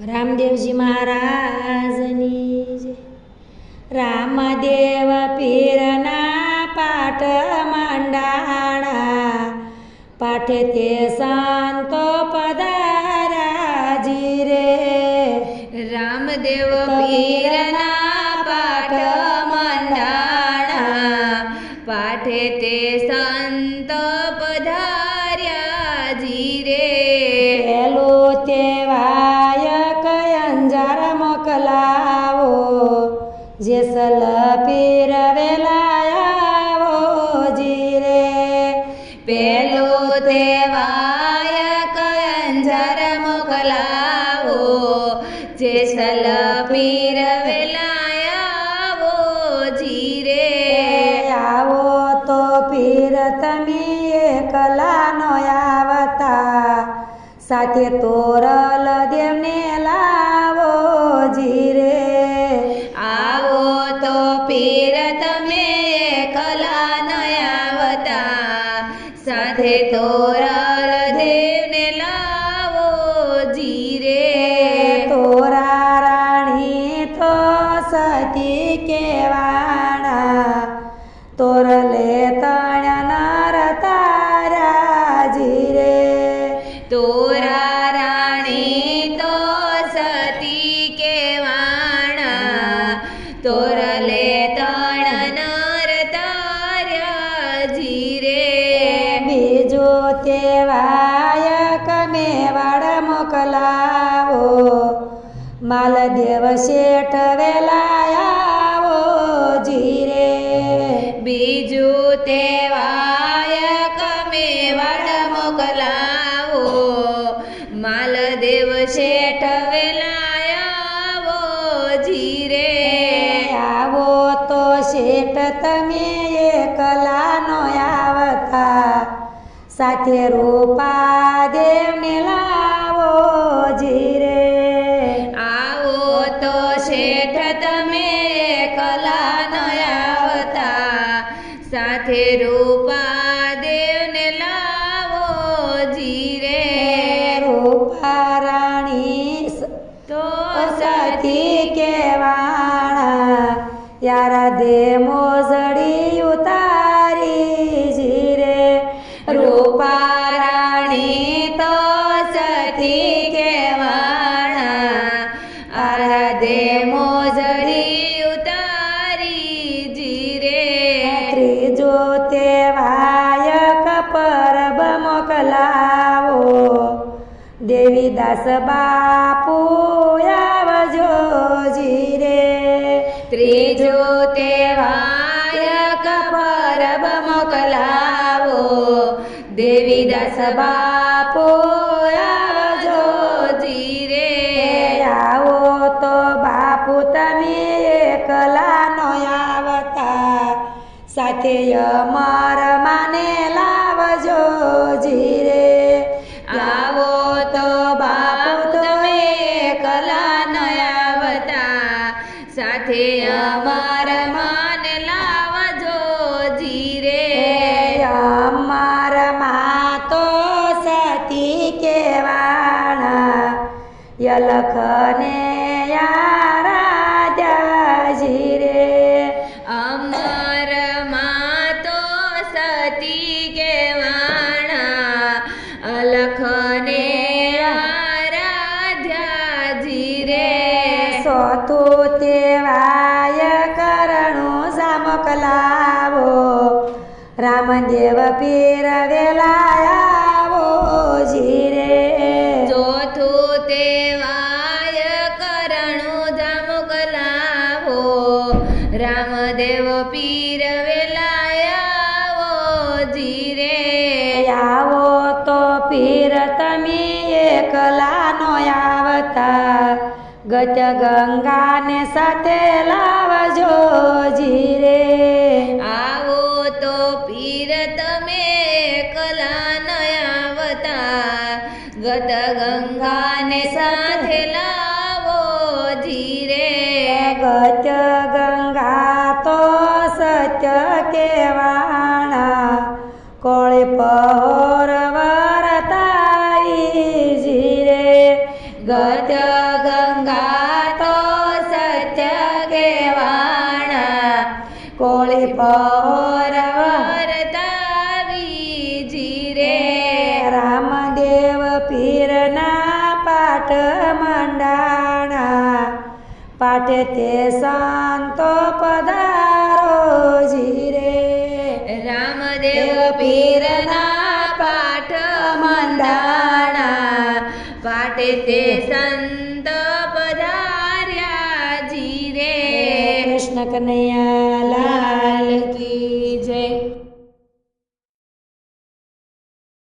રામદેવજી મહારાજની જય. રામદેવ પીરના પાઠ માંડાણા પાઠે તે સંતો અંજાર મોકલાવો જેસલ પીર વેલાયાવો, જીરે. પેલો તે વાયક અંજર મોકલાવો જેસલ પીર વેલાયાવો, જીરે. આવો તો પીર તમે એકલા નો આવતા, સાથે તોરલ દેવને લાવો માલદેવ શેઠ વેલાયાવો જીરે. બીજું તેવાય કમે વડ મોકલાવો. માલદેવ શેઠ વેલાયાવો જીરે. આવો તો શેઠ તમે એકલા નો આવતા. સાથે રૂપા દેવને લાવો જીરે. તમે કલા આવતા સાથે રૂપા દેવને લાવો જીરે. રૂપા રાણી તો સાથી કેવાણા યારા દે મોજડી ઉતારી જીરે. રૂપા દેવીદાસ બાપુ આવજો જીરે. ત્રીજો તે વાયક પરબ મોકલાવો. દેવીદાસ બાપુ આવજો જીરે. આવો તો બાપુ તમે એકલા નો આવતા. સાથે અમર માને લાવજો જીરે. સાથે અમાર માન લાવજો જીરે. અમારમાં તો સતી કેવાણ. યલખને યારા કરણું સામકલાવો રામદેવ પીર વેલાયાવો જીરે. ચોથું તે કરણું કરણું જામકલાવો રામદેવ પીર વેલાયાવો જીરે. આવો તો પીર તમે એકલા નો આવતા ગત ગંગાને સાથે લાવજો જીરે. આવો તો પીર તમે કલા નયાવતા. ગત ગંગાને સાથે લાવો જીરે. ગત ગંગા તો સત્ય કેવાણા. કોળે પહોર વરતાઈ જીરે. ગત પાઠે તે સંતો પધારો જીરે. રામદેવ પીરના પાઠ મંડાણા. પાટે તે સંત પધાર્યા જીરે. કૃષ્ણ કનૈયા